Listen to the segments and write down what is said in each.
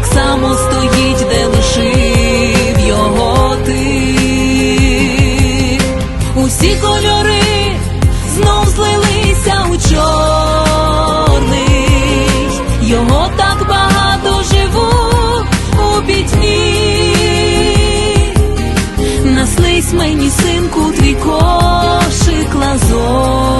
Так само стоїть, де лишив його ти. Усі кольори знов злилися у чорний, його так багато живу у пітьмі. Наслись мені, синку, твій кошик лазовий,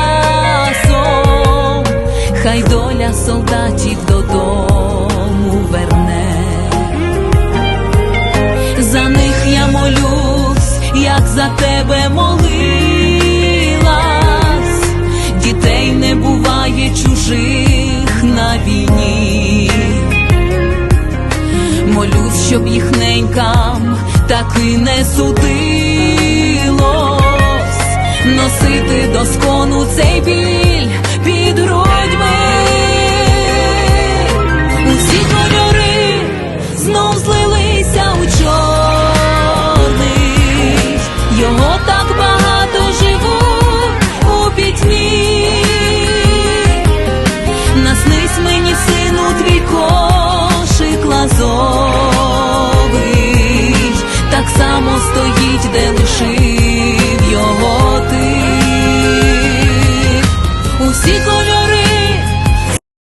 Хай доля солдатів додому верне. За них я молюсь, як за тебе молилась. Дітей не буває чужих на війні. Молюсь, щоб їх ненькам таки не судилось носити доскону цей біль. де лише